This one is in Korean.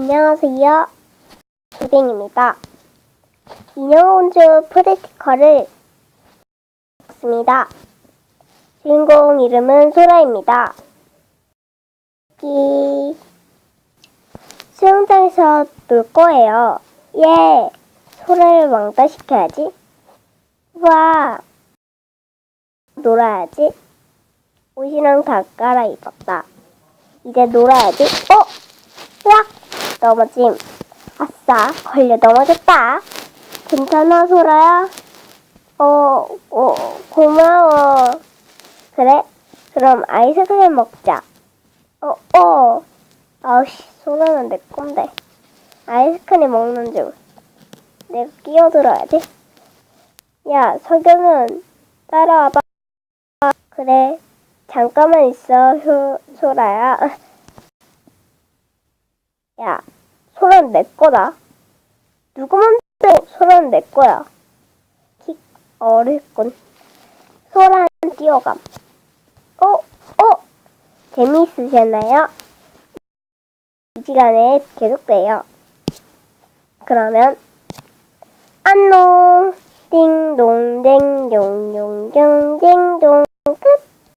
안녕하세요. 조댕입니다. 인형공주 프레티컬을 봤습니다. 주인공 이름은 소라입니다. 이 수영장에서 놀 거예요. 예, 소라를 왕따 시켜야지. 와, 놀아야지. 옷이랑 다 갈아입었다. 이제 놀아야지. 어? 으악! 넘어짐. 아싸, 걸려 넘어졌다. 괜찮아, 소라야? 어, 어, 고마워. 그래? 그럼 아이스크림 먹자. 어, 어. 아우씨, 소라는 내 건데. 아이스크림 먹는 중. 내가 끼어들어야지. 야, 석연은 따라와봐. 그래, 잠깐만 있어, 소, 소라야. 야, 소라는 내 거다. 누구 맘대로 소라는 내 거야. 킥, 어렵군. 소라는 뛰어감. 어, 어, 재미있으셨나요? 이 시간에 계속돼요. 그러면, 안녕! 띵동, 댕, 용용, 경, 댕동, 끝!